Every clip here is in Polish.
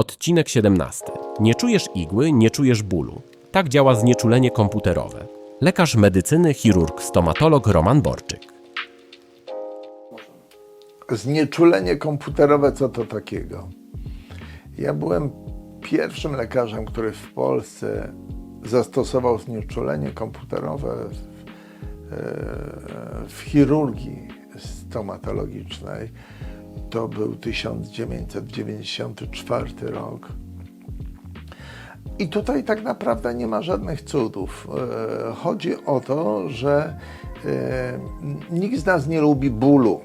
Odcinek 17. Nie czujesz igły, nie czujesz bólu. Tak działa znieczulenie komputerowe. Lekarz medycyny, chirurg, stomatolog Roman Borczyk. Znieczulenie komputerowe, co to takiego? Ja byłem pierwszym lekarzem, który w Polsce zastosował znieczulenie komputerowe w, e, w chirurgii stomatologicznej. To był 1994 rok. I tutaj tak naprawdę nie ma żadnych cudów. E, Chodzi o to, że e, nikt z nas nie lubi bólu.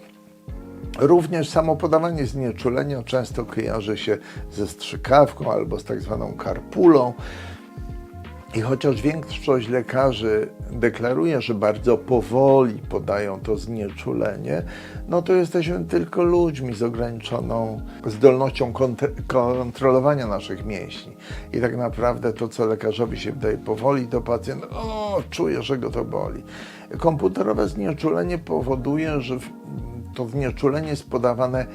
Również samo podawanie znieczulenia często kojarzy się ze strzykawką albo z tak zwaną karpulą. I chociaż większość lekarzy deklaruje, że bardzo powoli podają to znieczulenie, no to jesteśmy tylko ludźmi z ograniczoną zdolnością kont- kontrolowania naszych mięśni. I tak naprawdę to, co lekarzowi się wydaje powoli, to pacjent, o, czuje, że go to boli. Komputerowe znieczulenie powoduje, że to znieczulenie jest podawane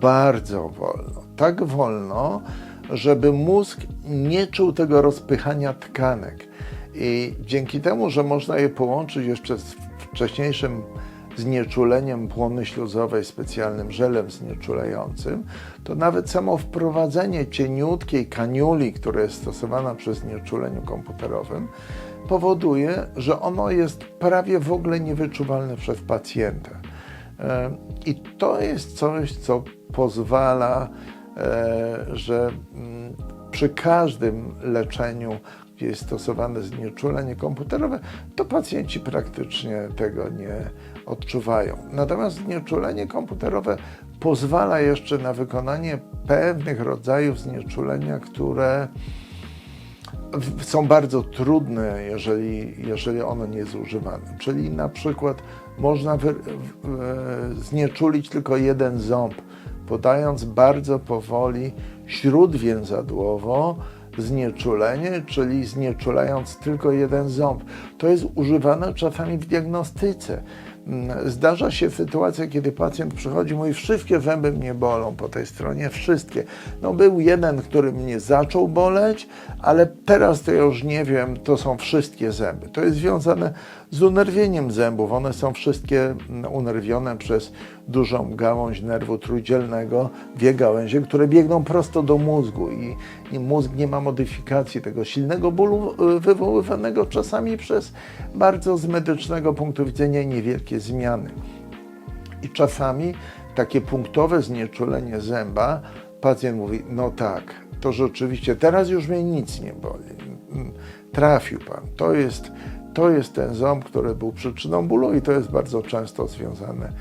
bardzo wolno. Tak wolno, żeby mózg nie czuł tego rozpychania tkanek. I dzięki temu, że można je połączyć jeszcze z wcześniejszym znieczuleniem błony śluzowej, specjalnym żelem znieczulającym, to nawet samo wprowadzenie cieniutkiej kaniuli, która jest stosowana przy znieczuleniu komputerowym, powoduje, że ono jest prawie w ogóle niewyczuwalne przez pacjenta. E, I to jest coś, co pozwala, że mm, przy każdym leczeniu, gdzie jest stosowane znieczulenie komputerowe, to pacjenci praktycznie tego nie odczuwają. Natomiast znieczulenie komputerowe pozwala jeszcze na wykonanie pewnych rodzajów znieczulenia, które w- są bardzo trudne, jeżeli, jeżeli ono nie jest używane. Czyli na przykład można wy, w, e, znieczulić tylko jeden ząb, podając bardzo powoli śródwięzadłowo znieczulenie, czyli znieczulając tylko jeden ząb. To jest używane czasami w diagnostyce. Mm, Zdarza się sytuacja, kiedy pacjent przychodzi mówi, wszystkie zęby mnie bolą po tej stronie, wszystkie. No był jeden, który mnie zaczął boleć, ale teraz to ja już nie wiem, to są wszystkie zęby. To jest związane z unerwieniem zębów. One są wszystkie mm, unerwione przez dużą gałąź nerwu trójdzielnego, dwie gałęzie, które biegną prosto do mózgu i, i mózg nie ma modyfikacji tego silnego bólu y, wywoływanego czasami przez bardzo z medycznego punktu widzenia niewielkie zmiany. I czasami takie punktowe znieczulenie zęba, pacjent mówi, no tak, to rzeczywiście, teraz już mnie nic nie boli. Trafił pan. To jest, to jest ten ząb, który był przyczyną bólu i to jest bardzo często związane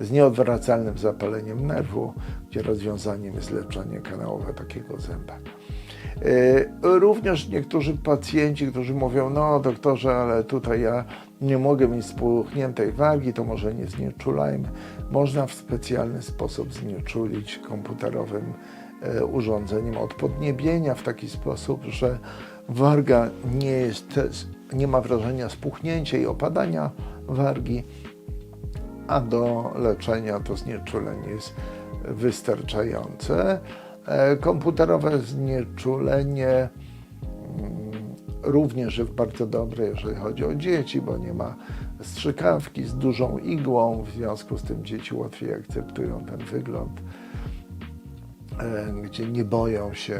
z nieodwracalnym zapaleniem nerwu, gdzie rozwiązaniem jest leczenie kanałowe takiego zęba. Yy, Również niektórzy pacjenci, którzy mówią, no doktorze, ale tutaj ja nie mogę mieć spuchniętej wargi, to może nie znieczulajmy. Można w specjalny sposób znieczulić komputerowym e, urządzeniem od podniebienia w taki sposób, że warga nie jest, nie ma wrażenia spuchnięcia i opadania wargi, a do leczenia to znieczulenie jest wystarczające. E, Komputerowe znieczulenie również bardzo dobre, jeżeli chodzi o dzieci, bo nie ma strzykawki z dużą igłą, w związku z tym dzieci łatwiej akceptują ten wygląd, e, gdzie nie boją się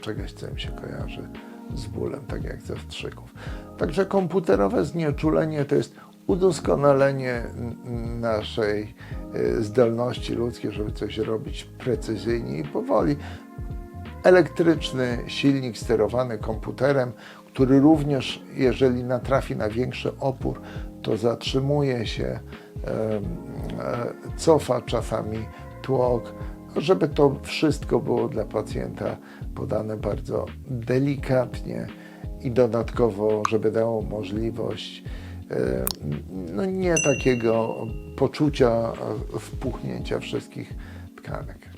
czegoś, co im się kojarzy z bólem, tak jak ze strzyków. Także komputerowe znieczulenie to jest udoskonalenie naszej e, zdolności ludzkiej, żeby coś robić precyzyjnie i powoli. Elektryczny silnik sterowany komputerem, który również, jeżeli natrafi na większy opór, to zatrzymuje się, e, cofa czasami tłok, żeby to wszystko było dla pacjenta podane bardzo delikatnie i dodatkowo, żeby dało możliwość no nie takiego poczucia e, wpuchnięcia wszystkich tkanek.